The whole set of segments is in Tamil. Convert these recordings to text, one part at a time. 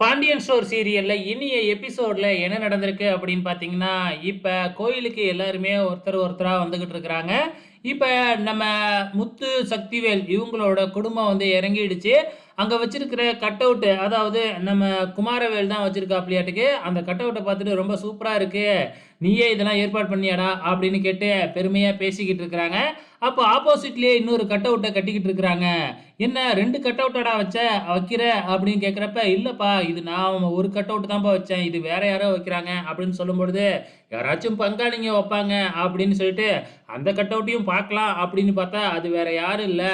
பாண்டியன் ஸ்டோர் சீரியல்ல இனிய எபிசோட்ல என்ன நடந்திருக்கு அப்படின்னு பார்த்தீங்கன்னா, இப்போ கோயிலுக்கு எல்லாருமே ஒருத்தர் ஒருத்தரா வந்துகிட்டு இருக்கிறாங்க. இப்ப நம்ம முத்து, சக்திவேல் இவங்களோட குடும்பம் வந்து இறங்கிடுச்சு. அங்கே வச்சிருக்கிற கட் அவுட்டு அதாவது நம்ம குமாரவேல் தான் வச்சிருக்காப்டியாட்டுக்கு. அந்த கட் அவுட்டை பார்த்துட்டு ரொம்ப சூப்பராக இருக்கு. நீயே இதெல்லாம் ஏற்பாடு பண்ணியாடா? அப்படின்னு கேட்டு பெருமையாக பேசிக்கிட்டு இருக்கிறாங்க. அப்போ ஆப்போசிட்லேயே இன்னொரு கட் அவுட்டை கட்டிக்கிட்டு இருக்கிறாங்க. என்ன ரெண்டு கட் அவுட்டாடா வச்ச வைக்கிற அப்படின்னு கேட்குறப்ப இல்லைப்பா இது நான் ஒரு கட் அவுட் தான்ப்பா வச்சேன். இது வேற யாரோ வைக்கிறாங்க அப்படின்னு சொல்லும்பொழுது, யாராச்சும் பங்காளிங்க வைப்பாங்க அப்படின்னு சொல்லிட்டு, அந்த கட் அவுட்டையும் பார்க்கலாம் அப்படின்னு பார்த்தா, அது வேற யாரும் இல்லை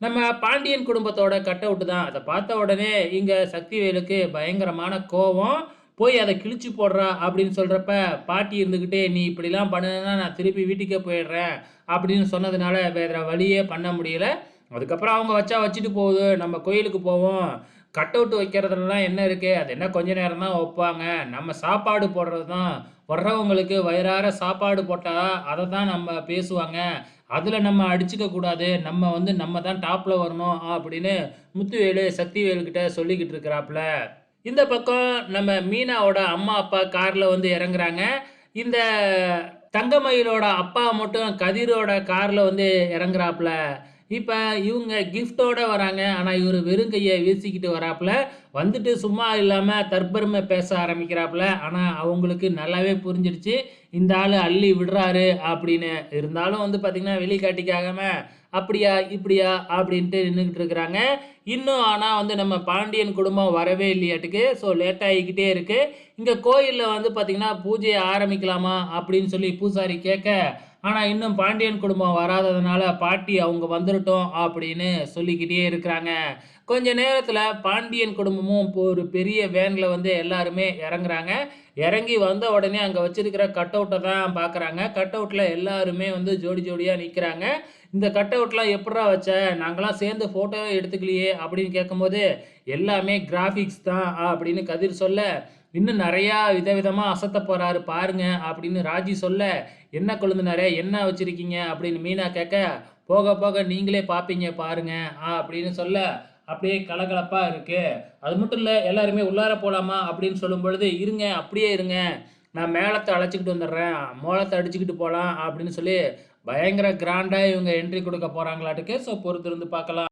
நம்ம பாண்டியன் குடும்பத்தோட கட் அவுட் தான். அதை பார்த்த உடனே இங்கே சக்திவேலுக்கு பயங்கரமான கோவம். போய் அதை கிழிச்சு போடுறா அப்படின்னு சொல்கிறப்ப பாட்டி இருந்துக்கிட்டே "நீ இப்படிலாம் பண்ணுனா நான் திருப்பி வீட்டுக்கே போயிடுறேன்" அப்படின்னு சொன்னதுனால வேற வழியே பண்ண முடியல. அதுக்கப்புறம் அவங்க வச்சா வச்சுட்டு போகுது. நம்ம கோயிலுக்கு போவோம். கட் அவுட் வைக்கிறதுலலாம் என்ன இருக்குது அது என்ன கொஞ்ச நேரம் தான் வைப்பாங்க. நம்ம சாப்பாடு போடுறது தான். வர்றவங்களுக்கு வயிறார சாப்பாடு போட்டால் அதை தான் நம்ம பேசுவாங்க. அதில் நம்ம அடிச்சுக்க கூடாது. நம்ம வந்து நம்ம தான் டாப்பில் வரணும் அப்படின்னு முத்துவேலு சக்திவேலுக்கிட்ட சொல்லிக்கிட்டு இருக்கிறாப்ல. இந்த பக்கம் நம்ம மீனாவோட அம்மா, அப்பா காரில் வந்து இறங்குறாங்க. இந்த தங்கமயிலோட அப்பா மட்டும் கதிரோட காரில் வந்து இறங்குறாப்புல இப்போ இவங்க கிஃப்ட்டோட வராங்க. ஆனால் இவர் வெறும் கையை வீசிக்கிட்டு வராப்புல வந்துட்டு சும்மா இல்லாமல் தற்பெருமை பேச ஆரம்பிக்கிறாப்புல ஆனால் அவங்களுக்கு நல்லாவே புரிஞ்சிடுச்சு. இந்த ஆள் அள்ளி விடுறாரு அப்படின்னு. இருந்தாலும் வந்து பார்த்திங்கன்னா வெளிக்காட்டிக்காகாம அப்படியா, இப்படியா அப்படின்ட்டு நின்றுக்கிட்டு இருக்கிறாங்க. இன்னும் ஆனால் வந்து நம்ம பாண்டியன் குடும்பம் வரவே இல்லையாட்டுக்கு. ஸோ லேட் ஆகிக்கிட்டே இருக்குது இங்கே கோயிலில் வந்து பார்த்திங்கன்னா பூஜையை ஆரம்பிக்கலாமா அப்படின்னு சொல்லி பூசாரி கேட்க, ஆனால் இன்னும் பாண்டியன் குடும்பம் வராததுனால, பாட்டி அவங்க வந்துரட்டும் அப்படின்னு சொல்லிக்கிட்டே இருக்கிறாங்க. கொஞ்ச நேரத்தில் பாண்டியன் குடும்பமும் இப்போ ஒரு பெரிய வேனில் வந்து எல்லாருமே இறங்குறாங்க. இறங்கி வந்த உடனே அங்கே வச்சிருக்கிற கட் அவுட்டை தான் பார்க்குறாங்க. கட் அவுட்டில் எல்லாருமே வந்து ஜோடி ஜோடியாக நிற்கிறாங்க இந்த கட் அவுட்லாம் எப்படா வச்ச? நாங்களாம் சேர்ந்து ஃபோட்டோவே எடுத்துக்கலையே அப்படின்னு கேட்கும்போது, எல்லாமே கிராஃபிக்ஸ் தான் அப்படின்னு கதிர் சொல்ல, இன்னும் நிறையா விதவிதமாக அசத்த போகிறாரு பாருங்க அப்படின்னு ராஜி சொல்ல, என்ன கொழுந்தினாரே என்ன வச்சுருக்கீங்க அப்படின்னு மீனா கேட்க, போக போக நீங்களே பார்ப்பீங்க பாருங்க அப்படின்னு சொல்ல, அப்படியே கலகலப்பாக இருக்குது அது மட்டும் இல்லை எல்லாருமே உள்ளார போகலாமா அப்படின்னு சொல்லும் பொழுது இருங்க அப்படியே இருங்க. நான் மேளத்தை அழைச்சிக்கிட்டு வந்துடுறேன். மோளத்தை அடிச்சுக்கிட்டு போகலாம் அப்படின்னு சொல்லி, பயங்கர கிராண்டாக இவங்க என்ட்ரி கொடுக்க போகிறாங்களாட்டுக்கு ஸோ பொறுத்திருந்து பார்க்கலாம்.